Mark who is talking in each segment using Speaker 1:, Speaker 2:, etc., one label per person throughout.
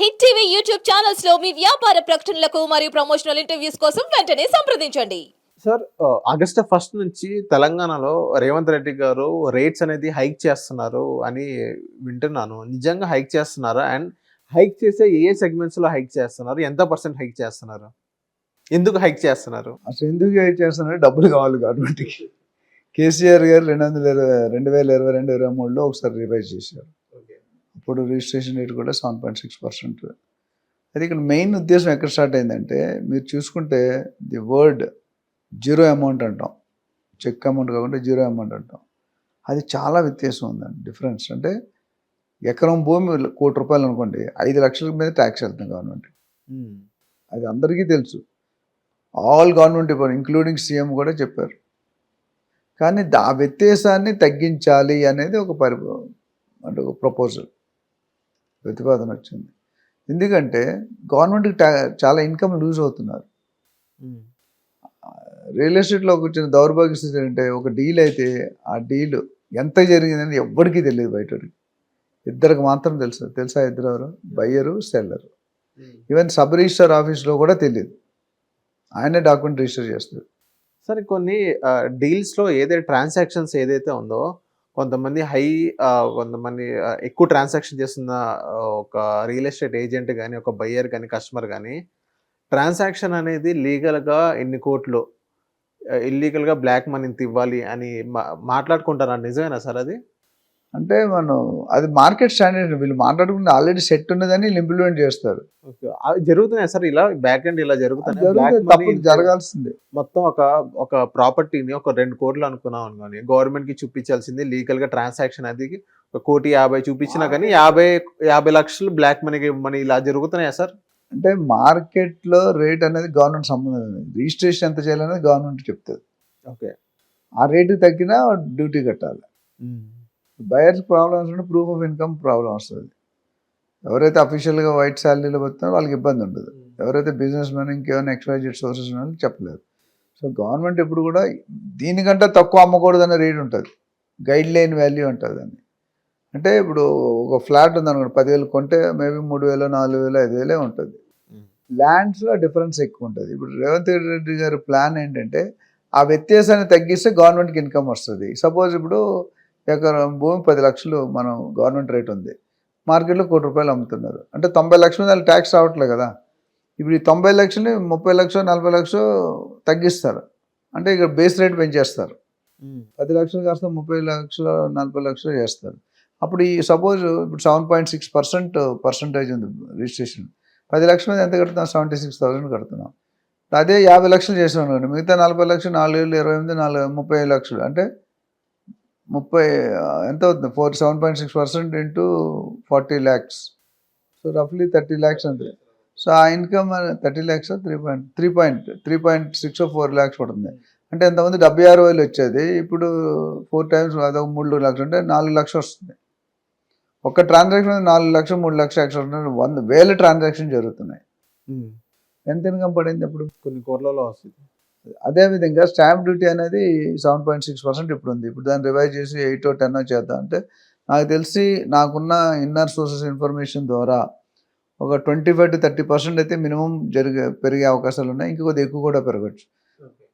Speaker 1: Hit TV YouTube ఛానల్స్లో మీ వ్యాపార ప్రకటనలకు మరియు ప్రమోషనల్ ఇంటర్వ్యూస్ కోసం వెంటనే సంప్రదించండి.
Speaker 2: సార్ ఆగస్టు ఫస్ట్ నుంచి తెలంగాణలో రేవంత్ రెడ్డి గారు రేట్స్ అనేది హైక్ చేస్తున్నారు అని వింటున్నాను. నిజంగా హైక్ చేస్తున్నారా? అండ్ హైక్ చేసే ఏ ఏ సెగ్మెంట్స్లో హైక్ చేస్తున్నారు? ఎంత పర్సెంట్ హైక్ చేస్తున్నారు? ఎందుకు హైక్ చేస్తున్నారు?
Speaker 3: అసలు ఎందుకు ఏం చేస్తున్నారు డబ్బులు కావాలి గవర్నమెంట్కి కేసీఆర్ గారు రెండు వందల ఇరవై రెండు వేల ఇరవై రెండు ఇరవై మూడులో ఒకసారి రివైజ్ చేశారు. అప్పుడు రిజిస్ట్రేషన్ రేట్ కూడా సెవెన్ పాయింట్ సిక్స్ పర్సెంట్ అది ఇక్కడ మెయిన్ ఉద్దేశం ఎక్కడ స్టార్ట్ అయిందంటే మీరు చూసుకుంటే ది వర్డ్ జీరో అమౌంట్ అంటాం. చెక్ అమౌంట్ కాకుండా జీరో అమౌంట్ అంటాం. అది చాలా వ్యత్యాసం ఉందండి డిఫరెన్స్ అంటే ఎకరం భూమి కోటి రూపాయలు అనుకోండి ఐదు లక్షల మీద ట్యాక్స్ వెళ్తుంది గవర్నమెంట్
Speaker 2: ఉమ్,
Speaker 3: అది అందరికీ తెలుసు. All government department including CM కూడా చెప్పారు. కానీ ఆ వ్యత్యాసాన్ని తగ్గించాలి అనేది ఒక పరి అంటే ఒక ప్రపోజల్ ప్రతిపాదన వచ్చింది. ఎందుకంటే గవర్నమెంట్కి చాలా ఇన్కమ్ లూజ్ అవుతున్నారు. రియల్ ఎస్టేట్లో వచ్చిన దౌర్భాగ్య స్థితి అంటే ఒక డీల్ అయితే ఆ డీల్ ఎంత జరిగిందని ఎవ్వరికీ తెలియదు బయట ఇద్దరికి మాత్రం తెలుసు. తెలుసా ఇద్దరు ఎవరు buyer seller. Even sub register ఆఫీస్లో కూడా తెలియదు ఆయనే డాక్యుమెంట్ రిజిస్టర్ చేస్తారు
Speaker 2: సరే కొన్ని డీల్స్లో ఏదైతే ట్రాన్సాక్షన్స్ ఏదైతే ఉందో కొంతమంది హై కొంతమంది ఎక్కువ ట్రాన్సాక్షన్ చేస్తున్న ఒక రియల్ ఎస్టేట్ ఏజెంట్ కానీ ఒక బయ్యర్ కానీ కస్టమర్ కానీ ట్రాన్సాక్షన్ అనేది లీగల్గా ఎన్ని కోట్లు ఇల్లీగల్గా బ్లాక్ మనీ ఇవ్వాలి అని మా- మాట్లాడుకుంటారా? నిజమేనా సార్ అది?
Speaker 3: అంటే మనం అది మార్కెట్ స్టాండర్డ్ వీళ్ళు మాట్లాడుకుంటే ఆల్రెడీ సెట్ ఉన్నదని ఇంప్లిమెంట్ చేస్తారు.
Speaker 2: జరుగుతున్నాయి సార్? ఇలా బ్యాక్ ఎండ్ ఇలా జరుగుతున్నాయి?
Speaker 3: జరగాల్సిందే.
Speaker 2: మొత్తం ఒక ఒక ప్రాపర్టీని ఒక రెండు కోట్లు అనుకున్నాం అనుకోని గవర్నమెంట్కి చూపించాల్సింది లీగల్గా ట్రాన్సాక్షన్ అది ఒక కోటి యాభై చూపించినా కానీ యాభై యాభై లక్షలు బ్లాక్ మనీకి మనీ ఇలా జరుగుతున్నాయా సార్?
Speaker 3: అంటే మార్కెట్లో రేట్ అనేది గవర్నమెంట్ సంబంధం రిజిస్ట్రేషన్ ఎంత చేయాలనేది గవర్నమెంట్ చెప్తుంది.
Speaker 2: ఓకే.
Speaker 3: ఆ రేటుకి తగ్గినా డ్యూటీ కట్టాలి. బయర్స్ ప్రాబ్లమ్స్ ఉంటే ప్రూఫ్ ఆఫ్ ఇన్కమ్ ప్రాబ్లం వస్తుంది. ఎవరైతే అఫీషియల్గా వైట్ శాలరీలో పోతున్నారో వాళ్ళకి ఇబ్బంది ఉండదు. ఎవరైతే బిజినెస్ మ్యాన్ ఇంకేమైనా ఎక్స్పైజెడ్ సోర్సెస్ ఉన్నారో చెప్పలేరు. సో గవర్నమెంట్ ఎప్పుడు కూడా దీనికంటే తక్కువ అమ్మకూడదనే రేట్ ఉంటుంది. గైడ్ లైన్ వాల్యూ ఉంటుంది అని అంటే ఇప్పుడు ఒక ఫ్లాట్ ఉంది అనుకోండి పదివేలు కొంటే మేబీ మూడు వేలు నాలుగు వేలు ఐదు వేలే ఉంటుంది ల్యాండ్స్లో డిఫరెన్స్ ఎక్కువ ఉంటుంది. ఇప్పుడు రేవంత్ రెడ్డి గారి ప్లాన్ ఏంటంటే ఆ వ్యత్యాసాన్ని తగ్గిస్తే గవర్నమెంట్కి ఇన్కమ్ వస్తుంది. సపోజ్ ఇప్పుడు ఎకరం భూమి పది లక్షలు మనం గవర్నమెంట్ రేట్ ఉంది. మార్కెట్లో కోటి రూపాయలు అమ్ముతున్నారు. అంటే తొంభై లక్షల మీద ట్యాక్స్ రావట్లేదు కదా. ఇప్పుడు ఈ తొంభై లక్షలు ముప్పై లక్షలు నలభై లక్షలు తగ్గిస్తారు. అంటే ఇక బేస్ రేట్ పెంచేస్తారు. పది లక్షలు కాస్త ముప్పై లక్షలు నలభై లక్షలు చేస్తారు. అప్పుడు ఈ సపోజ్ ఇప్పుడు seven point six percent percentage ఉంది రిజిస్ట్రేషన్. పది లక్షల మీద ఎంత కడుతున్నాం? సెవెంటీ సిక్స్ థౌసండ్ కడుతున్నాం. అదే యాభై లక్షలు చేసాం అనుకోండి మిగతా నలభై లక్షలు నాలుగు వేలు ఇరవై ఎనిమిది నాలుగు ముప్పై లక్షలు. అంటే ముప్పై ఎంత అవుతుంది? Four seven point six percent into forty lakhs. So రఫ్లీ thirty lakhs అంతే. సో ఆ income thirty lakhs three point three point three point six four lakhs పడుతుంది. అంటే ఎంతమంది డెబ్బై ఆరు వేలు వచ్చేది ఇప్పుడు ఫోర్ టైమ్స్ అదొక మూడు లక్షలు అంటే నాలుగు లక్షలు వస్తుంది. ఒక్క ట్రాన్సాక్షన్ నాలుగు లక్షలు మూడు లక్షలు ఉంటుంది. వంద వేల ట్రాన్సాక్షన్ జరుగుతున్నాయి. ఎంత ఇన్కమ్ పడింది అప్పుడు?
Speaker 2: కొన్ని కోట్లలో వస్తుంది.
Speaker 3: అదేవిధంగా స్టాంప్ డ్యూటీ అనేది సెవెన్ పాయింట్ సిక్స్ పర్సెంట్ ఇప్పుడు ఉంది. ఇప్పుడు దాన్ని రివైజ్ చేసి ఎయిట్ టెన్ చేద్దాం అంటే నాకు తెలిసి నాకున్న ఇన్నర్ సోర్సెస్ ఇన్ఫర్మేషన్ ద్వారా ఒక twenty five to thirty percent అయితే మినిమం జరిగే పెరిగే అవకాశాలు ఉన్నాయి. ఇంకా కొద్దిగా ఎక్కువ కూడా పెరగచ్చు.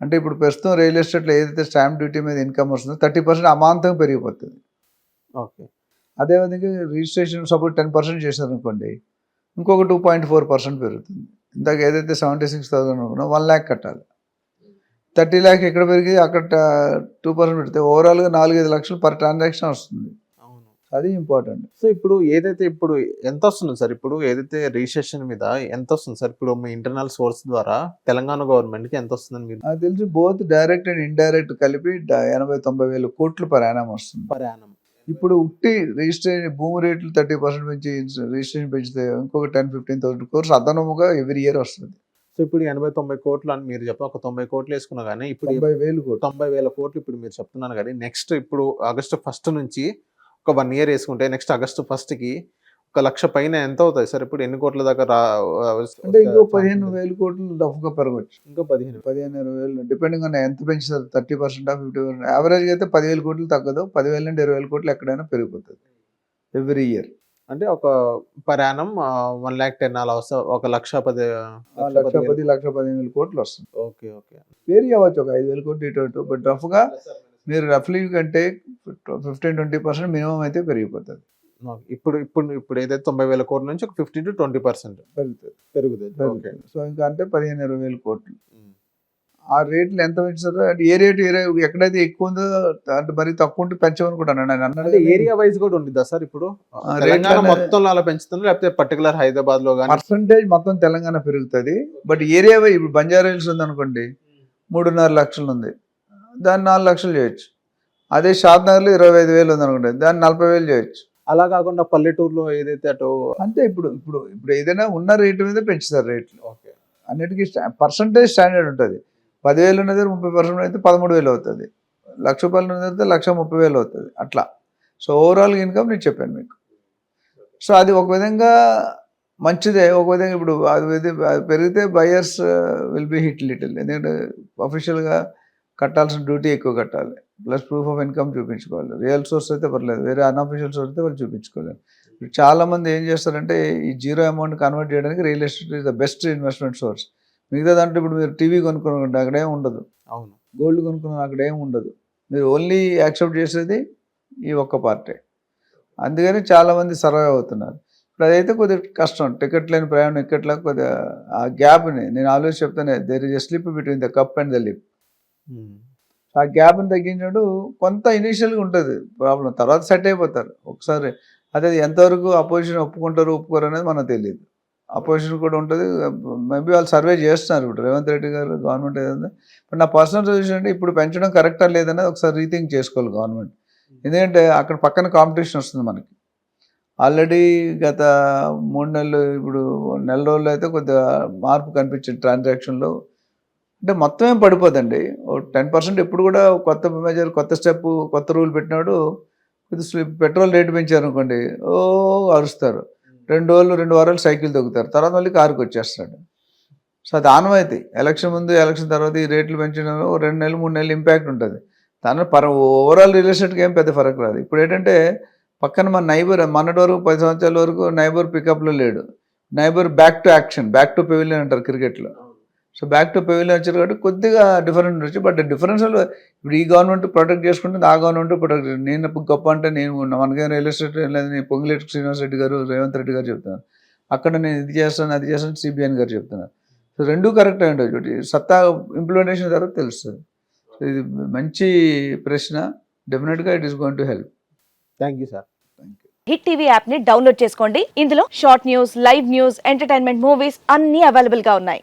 Speaker 3: అంటే ఇప్పుడు ప్రస్తుతం రియల్ ఎస్టేట్లో ఏదైతే స్టాంప్ డ్యూటీ మీద ఇన్కమ్ వస్తుందో థర్టీ పర్సెంట్ అమాంతం పెరిగిపోతుంది.
Speaker 2: ఓకే.
Speaker 3: అదేవిధంగా రిజిస్ట్రేషన్ సపోజ్ టెన్ పర్సెంట్ చేశారు అనుకోండి ఇంకొక టూ పాయింట్ ఫోర్ పర్సెంట్ పెరుగుతుంది. ఇందాక ఏదైతే సెవెంటీ సిక్స్ థౌసండ్ అనుకున్నా వన్ ల్యాక్ కట్టాలి. థర్టీ ల్యాక్ ఎక్కడ పెరిగి అక్కడ టూ పర్సెంట్ పెడితే ఓవరాల్గా నాలుగైదు లక్షలు పర్ ట్రాన్సాక్షన్ వస్తుంది.
Speaker 2: అవును.
Speaker 3: అది ఇంపార్టెంట్.
Speaker 2: సో ఇప్పుడు ఏదైతే ఇప్పుడు ఎంత వస్తుంది సార్? ఇప్పుడు ఏదైతే రిజిస్ట్రేషన్ మీద ఎంత వస్తుంది సార్? ఇప్పుడు మీ ఇంటర్నల్ సోర్స్ ద్వారా తెలంగాణ గవర్నమెంట్కి ఎంత వస్తుందని మీరు
Speaker 3: నాకు తెలిసి బోత్ డైరెక్ట్ అండ్ ఇండైరెక్ట్ కలిపి ఎనభై తొంభై వేల కోట్లు పర్ యానం వస్తుంది.
Speaker 2: Per annum.
Speaker 3: ఇప్పుడు ఉట్టి రిజిస్ట్రేషన్ భూమి రేట్లు థర్టీ పర్సెంట్ పెంచి రిజిస్ట్రేషన్ పెంచితే ఇంకొక టెన్ ఫిఫ్టీన్ థౌసండ్ కోర్స్ అదనముగా ఎవ్రీ ఇయర్ వస్తుంది.
Speaker 2: సో ఇప్పుడు ఎనభై తొంభై కోట్లు అని మీరు చెప్పిన ఒక తొంభై కోట్లు వేసుకున్నా కానీ ఇప్పుడు
Speaker 3: తొంభై వేలు
Speaker 2: తొంభై వేల కోట్లు ఇప్పుడు మీరు చెప్తున్నాను కానీ నెక్స్ట్ ఇప్పుడు ఆగస్టు ఫస్ట్ నుంచి ఒక వన్ ఇయర్ వేసుకుంటే నెక్స్ట్ ఆగస్టు ఫస్ట్కి ఒక లక్ష పైన ఎంత అవుతాయి? సార్ ఇప్పుడు ఎన్ని కోట్ల దాకా రా
Speaker 3: అంటే ఇంకో పదిహేను వేలు కోట్లు రఫ్గా పెరగవచ్చు
Speaker 2: ఇంకా పదిహేను.
Speaker 3: పదిహేను ఇరవై వేలు డిపెండింగ్ ఆన్ ఎంత పెంచుతారు థర్టీ పర్సెంట్ ఫిఫ్టీ పర్సెంట్ యావరేజ్గా అయితే పదివేల కోట్లు తగ్గదు పదివేల నుండి ఇరవై వేల కోట్లు ఎక్కడైనా పెరిగిపోతుంది. ఎవ్రీ ఇయర్
Speaker 2: అంటే ఒక per annum one lakh ten అలా వస్తా ఒక లక్ష పది
Speaker 3: లక్ష పది లక్ష పదిహేను వేల కోట్లు వస్తుంది.
Speaker 2: Okay okay.
Speaker 3: వేరీ అవ్వచ్చు ఒక ఐదు వేల కోట్లు ఇటు ఇటు బట్ రఫ్గా మీరు రఫ్లీ కంటే ఫిఫ్టీన్ ట్వంటీ పర్సెంట్ మినిమం అయితే పెరిగిపోతుంది.
Speaker 2: ఇప్పుడు ఇప్పుడు ఇప్పుడు ఏదైతే తొంభై వేల కోట్ల నుంచి ఒక ఫిఫ్టీన్ టు ట్వంటీ పర్సెంట్
Speaker 3: పెరుగుతుంది.
Speaker 2: పెరుగుతుంది.
Speaker 3: సో ఇంకా అంటే పదిహేను ఇరవై వేల కోట్లు. ఆ రేట్లు ఎంత పెంచుతారో? అంటే ఏ రేటు ఏ ఎక్కడైతే ఎక్కువ ఉందో అంటే మరి తక్కువ ఉంటే పెంచమనుకుంటాను నేను అన్నది
Speaker 2: ఏరియా వైజ్ కూడా ఉండిద్దా సార్ ఇప్పుడు? తెలంగాణ మొత్తంలో అలా పెంచుతున్నారు లేకపోతే పర్టికులర్ హైదరాబాద్లో
Speaker 3: పర్సంటేజ్ మొత్తం తెలంగాణ పెరుగుతుంది. బట్ ఏరియా వై- ఇప్పుడు బంజారా హిల్స్ ఉంది అనుకోండి మూడున్నర లక్షలు ఉంది. దాన్ని నాలుగు లక్షలు చేయొచ్చు. అదే షాద్నగర్లో ఇరవై ఐదు వేలు ఉంది అనుకోండి దాన్ని నలభై వేలు చేయొచ్చు.
Speaker 2: అలా కాకుండా పల్లెటూరులో ఏదైతే అటు
Speaker 3: అంతే ఇప్పుడు ఇప్పుడు ఇప్పుడు ఏదైనా ఉన్న రేటు మీద పెంచుతారు రేట్లు.
Speaker 2: ఓకే.
Speaker 3: అన్నిటికీ పర్సంటేజ్ స్టాండర్డ్ ఉంటుంది. పదివేలు ఉన్నది ముప్పై పర్సెంట్ అయితే పదమూడు వేలు అవుతుంది. లక్ష రూపాయలు ఉన్నది అయితే లక్ష ముప్పై వేలు అవుతుంది. అట్లా. సో ఓవరాల్ ఇన్కమ్ నేను చెప్పాను మీకు. సో అది ఒక విధంగా మంచిదే. ఒక విధంగా ఇప్పుడు అది ఇది- అది పెరిగితే buyers will be hit little ఎందుకంటే అఫీషియల్గా కట్టాల్సిన డ్యూటీ ఎక్కువ కట్టాలి. ప్లస్ ప్రూఫ్ ఆఫ్ ఇన్కమ్ చూపించుకోవాలి. రియల్ సోర్స్ అయితే పర్లేదు. వేరే అన్అఫీషియల్ సోర్స్ అయితే వాళ్ళు చూపించుకోలేదు. చాలామంది చాలా మంది ఏం చేస్తారంటే ఈ జీరో అమౌంట్ కన్వర్ట్ చేయడానికి real estate is the best investment source మిగతా దాంట్లో ఇప్పుడు మీరు టీవీ కొనుక్కోనుకుంటే అక్కడ ఉండదు.
Speaker 2: అవును.
Speaker 3: గోల్డ్ కొనుక్కున్న అక్కడ ఉండదు. మీరు ఓన్లీ యాక్సెప్ట్ చేసేది ఈ ఒక్క పార్టీ. అందుకని చాలామంది సర్వైవ్ అవుతున్నారు. ఇప్పుడు అదైతే కొద్దిగా కష్టం. టికెట్ లేని ప్రయాణం ఇక్కట్లా కొద్దిగా ఆ గ్యాప్ని నేను ఆలోచి చెప్తానే there is a slip between the cup and the lip ఆ గ్యాప్ని తగ్గించాడు. కొంత ఇనీషియల్గా ఉంటుంది ప్రాబ్లం తర్వాత సెట్ అయిపోతారు. ఒకసారి అదే ఎంతవరకు అపోజిషన్ ఒప్పుకుంటారు ఒప్పుకోరు అనేది మనకు తెలియదు అపోజిషన్ కూడా ఉంటుంది. మేబీ వాళ్ళు సర్వే చేస్తున్నారు ఇప్పుడు. రేవంత్ రెడ్డి గారు గవర్నమెంట్ ఏదైనా. ఇప్పుడు నా పర్సనల్ సజెషన్ అంటే ఇప్పుడు పెంచడం కరెక్టా లేదనేది ఒకసారి రీథింక్ చేసుకోవాలి గవర్నమెంట్. ఎందుకంటే అక్కడ పక్కన కాంపిటీషన్ వస్తుంది మనకి. ఆల్రెడీ గత మూడు నెలలు ఇప్పుడు నెల రోజులు అయితే కొద్దిగా మార్పు కనిపించింది ట్రాన్సాక్షన్లో అంటే మొత్తం ఏం పడిపోదండి. ఓ టెన్ పర్సెంట్ ఎప్పుడు కూడా కొత్త మెజర్ కొత్త స్టెప్ కొత్త రూల్ పెట్టినాడు కొద్ది పెట్రోల్ రేటు పెంచారు అనుకోండి ఓ అరుస్తారు. రెండు రోజులు రెండు వారాలు సైకిల్ తొక్కుతారు. తర్వాత మళ్ళీ కారుకు వచ్చేస్తాడు. సో అది ఆనవాయితీ. ఎలక్షన్ ముందు ఎలక్షన్ తర్వాత ఈ రేట్లు పెంచడం రెండు నెలలు మూడు నెలలు ఇంపాక్ట్ ఉంటుంది. దాని పర ఓవరాల్ రియల్ ఎస్టేట్కి ఏం పెద్ద ఫరక్ రాదు. ఇప్పుడు ఏంటంటే పక్కన మన నైబర్ మొన్నటి వరకు పది సంవత్సరాల వరకు నైబర్ పికప్లో లేడు. Neighbour back to action back to pavilion అంటారు క్రికెట్లో. సో బ్యాక్ టు పెవిలియన్ వచ్చారు కాబట్టి కొద్దిగా డిఫరెంట్ వచ్చి బట్ డిఫరెన్స్ ఇప్పుడు ఈ గవర్నమెంట్ ప్రొటెక్ట్ చేసుకుంటుంది ఆ గవర్నమెంట్ ప్రొటెక్ట్ నేను ఇప్పుడు గొప్ప అంటే నేను. మనకేం రియల్ ఎస్టేట్ లేదు. నేను పొంగిలేటి శ్రీనివాస్ రెడ్డి గారు రేవంత్ రెడ్డి గారు చెప్తున్నారు. అక్కడ నేను ఇది చేస్తాను అది చేస్తాను సిబిఎన్ గారు చెప్తున్నారు. సో రెండూ కరెక్ట్ అయ్యి ఉండొచ్చు. సత్తా ఇంప్లిమెంటేషన్ తర్వాత తెలుస్తుంది. సో ఇది మంచి ప్రశ్న. డెఫినెట్గా it is going to help
Speaker 2: thank you sir
Speaker 3: thank you
Speaker 4: Hit TV యాప్ని డౌన్లోడ్ చేసుకోండి. ఇందులో short news live news entertainment movies అన్ని అవైలబుల్గా ఉన్నాయి.